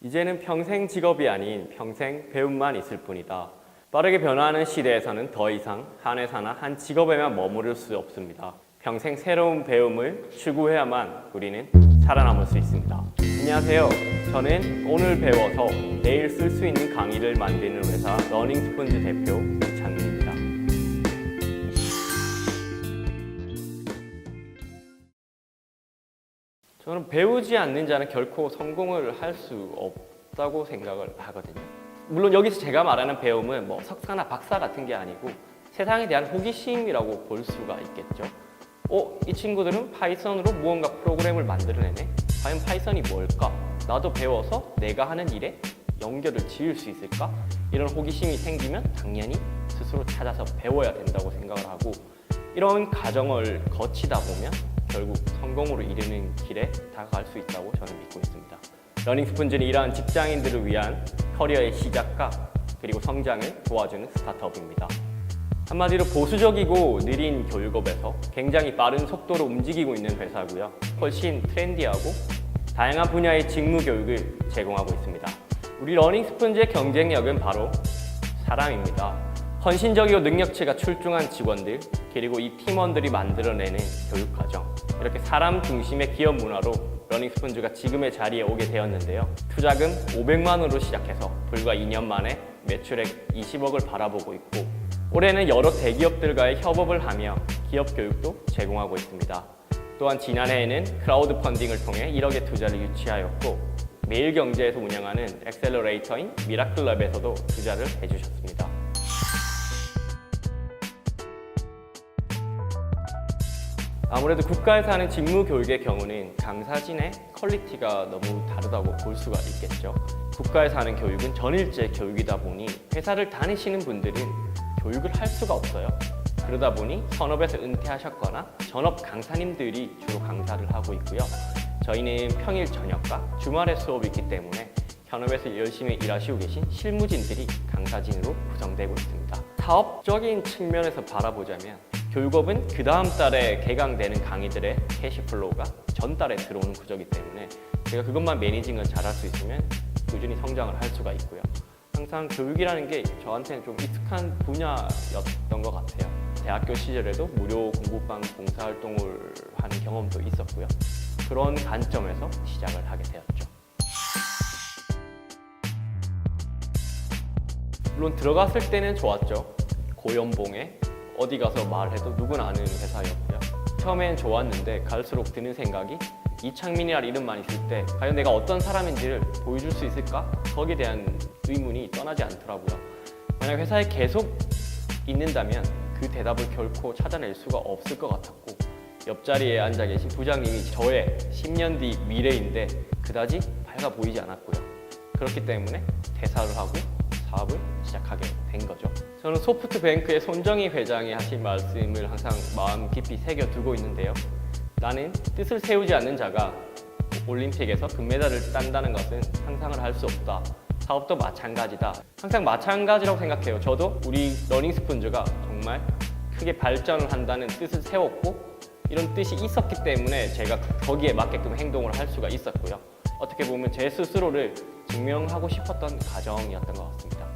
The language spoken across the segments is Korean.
이제는 평생 직업이 아닌 평생 배움만 있을 뿐이다. 빠르게 변화하는 시대에서는 더 이상 한 회사나 한 직업에만 머무를 수 없습니다. 평생 새로운 배움을 추구해야만 우리는 살아남을 수 있습니다. 안녕하세요. 저는 오늘 배워서 내일 쓸 수 있는 강의를 만드는 회사 러닝 스펀지 대표 이창민입니다. 저는 배우지 않는 자는 결코 성공을 할 수 없다고 생각을 하거든요. 물론 여기서 제가 말하는 배움은 뭐 석사나 박사 같은 게 아니고 세상에 대한 호기심이라고 볼 수가 있겠죠. 어, 이 친구들은 파이썬으로 무언가 프로그램을 만들어내네. 과연 파이썬이 뭘까? 나도 배워서 내가 하는 일에 연결을 지을 수 있을까? 이런 호기심이 생기면 당연히 스스로 찾아서 배워야 된다고 생각을 하고 이런 과정을 거치다 보면 결국 성공으로 이르는 길에 다가갈 수 있다고 저는 믿고 있습니다. 러닝 스푼즈는 이러한 직장인들을 위한 커리어의 시작과 그리고 성장을 도와주는 스타트업입니다. 한마디로 보수적이고 느린 교육업에서 굉장히 빠른 속도로 움직이고 있는 회사고요. 훨씬 트렌디하고 다양한 분야의 직무 교육을 제공하고 있습니다. 우리 러닝 스푼즈의 경쟁력은 바로 사람입니다. 헌신적이고 능력치가 출중한 직원들 그리고 이 팀원들이 만들어내는 교육 과정 이렇게 사람 중심의 기업 문화로 러닝 스푼즈가 지금의 자리에 오게 되었는데요. 투자금 500만 원으로 시작해서 불과 2년 만에 매출액 20억을 바라보고 있고 올해는 여러 대기업들과의 협업을 하며 기업 교육도 제공하고 있습니다. 또한 지난해에는 크라우드 펀딩을 통해 1억의 투자를 유치하였고 매일경제에서 운영하는 엑셀러레이터인 미라클럽에서도 투자를 해주셨습니다. 아무래도 국가에서 하는 직무 교육의 경우는 강사진의 퀄리티가 너무 다르다고 볼 수가 있겠죠. 국가에서 하는 교육은 전일제 교육이다 보니 회사를 다니시는 분들은 교육을 할 수가 없어요. 그러다 보니 현업에서 은퇴하셨거나 전업 강사님들이 주로 강사를 하고 있고요. 저희는 평일 저녁과 주말에 수업이 있기 때문에 현업에서 열심히 일하시고 계신 실무진들이 강사진으로 구성되고 있습니다. 사업적인 측면에서 바라보자면 교육업은 그 다음 달에 개강되는 강의들의 캐시플로우가 전달에 들어오는 구조이기 때문에 제가 그것만 매니징을 잘할 수 있으면 꾸준히 성장을 할 수가 있고요. 항상 교육이라는 게 저한테는 좀 익숙한 분야였던 것 같아요. 대학교 시절에도 무료 공부방 봉사활동을 하는 경험도 있었고요. 그런 관점에서 시작을 하게 되었죠. 물론 들어갔을 때는 좋았죠. 고연봉에 어디 가서 말해도 누구나 아는 회사였고요. 처음엔 좋았는데 갈수록 드는 생각이 이창민이라는 이름만 있을 때 과연 내가 어떤 사람인지를 보여줄 수 있을까? 거기에 대한 의문이 떠나지 않더라고요. 만약 회사에 계속 있는다면 그 대답을 결코 찾아낼 수가 없을 것 같았고 옆자리에 앉아 계신 부장님이 저의 10년 뒤 미래인데 그다지 밝아 보이지 않았고요. 그렇기 때문에 퇴사를 하고 사업을 시작하게 된 거죠. 저는 소프트뱅크의 손정희 회장이 하신 말씀을 항상 마음 깊이 새겨두고 있는데요. 나는 뜻을 세우지 않는 자가 올림픽에서 금메달을 딴다는 것은 상상을 할 수 없다. 사업도 마찬가지다. 항상 마찬가지라고 생각해요. 저도 우리 러닝 스푼즈가 정말 크게 발전을 한다는 뜻을 세웠고 이런 뜻이 있었기 때문에 제가 거기에 맞게끔 행동을 할 수가 있었고요. 어떻게 보면 제 스스로를 증명하고 싶었던 과정이었던 것 같습니다.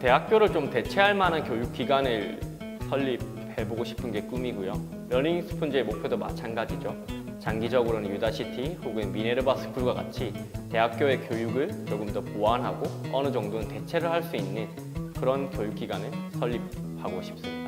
대학교를 좀 대체할 만한 교육 기관을 설립해보고 싶은 게 꿈이고요. 러닝 스푼즈의 목표도 마찬가지죠. 장기적으로는 유다시티 혹은 미네르바 스쿨과 같이 대학교의 교육을 조금 더 보완하고 어느 정도는 대체를 할 수 있는 그런 교육기관을 설립하고 싶습니다.